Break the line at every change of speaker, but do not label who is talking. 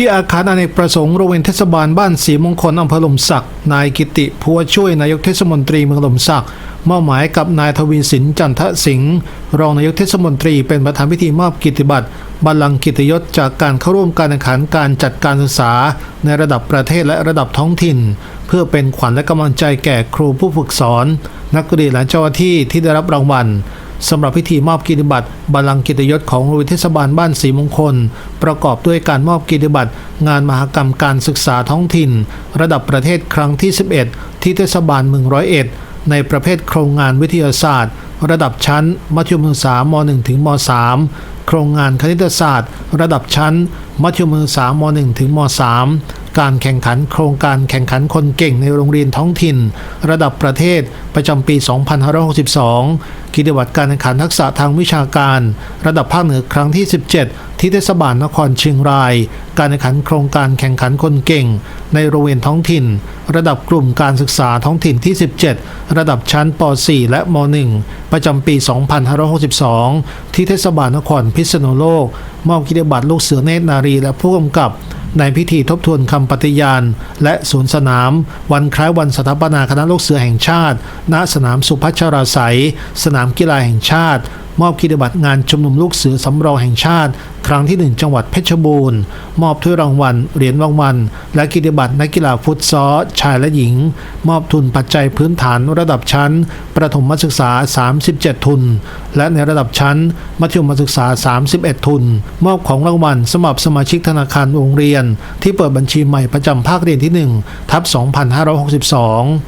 ที่อาคารอเนกประสงค์โรงเรียนเทศบาลบ้านศรีมงคลอำเภอหลมสัก นายกิติพัวช่วยนายกเทศมนตรีเมืองหลมสักมอบหมายกับนายทวีสินจันทสิงห์รองนายกเทศมนตรีเป็นประธานพิธีมอบกิตติบัตรบัลลังก์กิตติยศจากการเข้าร่วมการแข่งขันการจัดการศึกษา ในระดับประเทศและระดับท้องถิ่น เพื่อเป็นขวัญและกำลังใจแก่ครูผู้ฝึกสอน นักเรียนและเจ้าหน้าที่ที่ได้รับรางวัล สำหรับพิธีมอบเกียรติบัตรบัลลังก์กียรติยศของโรงเรียนเทศบาลบ้านศรีมงคล ประกอบด้วยการมอบเกียรติบัตรงานมหกรรมการศึกษาท้องถิ่น ระดับประเทศครั้งที่ 11 ที่เทศบาลเมืองร้อยเอ็ดในประเภทโครงงานวิทยาศาสตร์ ระดับชั้น มัธยมศึกษาม 1 ถึงม 3 โครงงานคณิตศาสตร์ ระดับชั้น มัธยมศึกษาม 1 ถึงม 3 การแข่งขันโครงการแข่งขันคนเก่งในโรงเรียนท้องถิ่น ระดับประเทศประจำปี 2562 กิจวัตรการแข่งขันทักษะทางวิชาการ ระดับภาคเหนือครั้งที่ 17 ที่เทศบาลนครเชียงราย การแข่งขันโครงการแข่งขันคนเก่ง ในโรงเรียนท้องถิ่น ระดับกลุ่มการศึกษาท้องถิ่นที่ 17 ระดับชั้นป .4 และม .1 ประจำปี 2562 ที่เทศบาลนครพิษณุโลกมอบกิจบัตรลูกเสือเนตรนารีและผู้กำกับ ในพิธีทบทวนคำปฏิญาณ และสวนสนาม วันคล้ายวันสถาปนาคณะลูกเสือแห่งชาติ ณสนามสุพัชราศัย สนามกีฬาแห่งชาติ มอบกิจบัตรงานชุมนุมลูกเสือสำรองแห่งชาติ ครั้งที่ 1 จังหวัดเพชรบูรณ์ มอบถ้วยรางวัล เหรียญรางวัล และกิจบัตรนักกีฬาฟุตซอลชายและหญิง มอบทุนปัจจัยพื้นฐานระดับชั้น ประถมศึกษา 37 ทุน และในระดับชั้น มัธยมศึกษา 31 ทุน มอบของรางวัลสำหรับสมาชิกธนาคารโรงเรียน ที่เปิดบัญชีใหม่ประจำภาคเรียนที่1ทับ2562